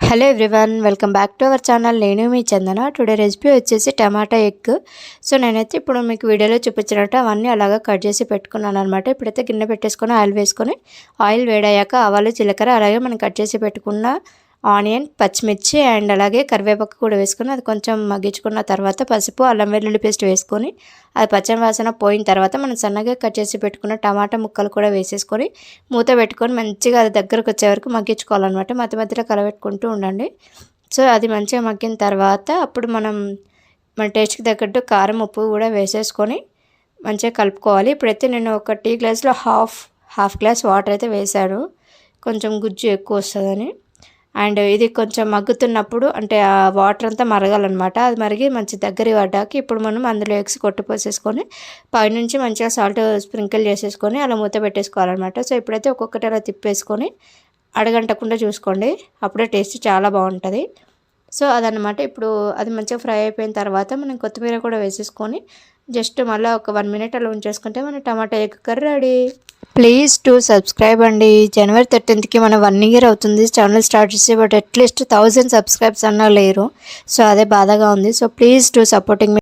Hello everyone welcome back to our channel నేను మీ చందన. Today recipe వచ్చేసి టమాటా ఎగ్. సో నేనైతే ఇప్పుడు మీకు వీడియోలో చూపించినట్టు అవన్నీ అలాగా కట్ చేసి పెట్టుకున్నాను అనమాట ఇప్పుడైతే గిన్నె పెట్టేసుకొని ఆయిల్ వేసుకొని ఆయిల్ వేడయ్యాక ఆవాలు జీలకర్ర అలాగే మనం కట్ చేసి పెట్టుకున్న ఆనియన్ పచ్చిమిర్చి అండ్ అలాగే కరివేపాకు కూడా వేసుకొని అది కొంచెం మగ్గించుకున్న తర్వాత పసుపు అల్లం వెల్లుల్లి పేస్ట్ వేసుకొని అది పచ్చని వాసన పోయిన తర్వాత మనం సన్నగా కట్ చేసి పెట్టుకున్న టమాటా ముక్కలు కూడా వేసేసుకొని మూత పెట్టుకొని మంచిగా అది దగ్గరకు వచ్చే వరకు మగ్గించుకోవాలన్నమాట. మధ్య మధ్యలో కలబెట్టుకుంటూ ఉండండి. సో అది మంచిగా మగ్గిన తర్వాత అప్పుడు మనం మన టేస్ట్కి తగ్గట్టు కారం ఉప్పు కూడా వేసేసుకొని మంచిగా కలుపుకోవాలి. ఇప్పుడైతే నేను ఒక టీ గ్లాస్లో హాఫ్ హాఫ్ గ్లాస్ వాటర్ అయితే వేశాను. కొంచెం గుజ్జు ఎక్కువ వస్తుందని. అండ్ ఇది కొంచెం మగ్గుతున్నప్పుడు అంటే ఆ వాటర్ అంతా మరగాలన్నమాట. అది మరిగి మంచి దగ్గర పడ్డాక ఇప్పుడు మనం అందులో ఎగ్స్ కొట్టిపోసేసుకొని పైనుంచి మంచిగా సాల్ట్ స్ప్రింకిల్ చేసేసుకొని అలా మూత పెట్టేసుకోవాలన్నమాట. సో ఇప్పుడైతే ఒక్కొక్కటి అలా తిప్పేసుకొని అడగంటకుండా చూసుకోండి. అప్పుడే టేస్ట్ చాలా బాగుంటుంది. సో అదనమాట ఇప్పుడు అది మంచిగా ఫ్రై అయిపోయిన తర్వాత మనం కొత్తిమీర కూడా వేసేసుకొని జస్ట్ మళ్ళీ ఒక వన్ మినిట్ అలా ఉంచేసుకుంటే మన tomato egg curry ready. Please to subscribe అండి. జనవరి థర్టీన్త్కి మన వన్ ఇయర్ అవుతుంది. ఛానల్ స్టార్ట్ చేసి but at least thousand subscribes అన్నా లేరు. సో అదే బాధగా ఉంది. So please to supporting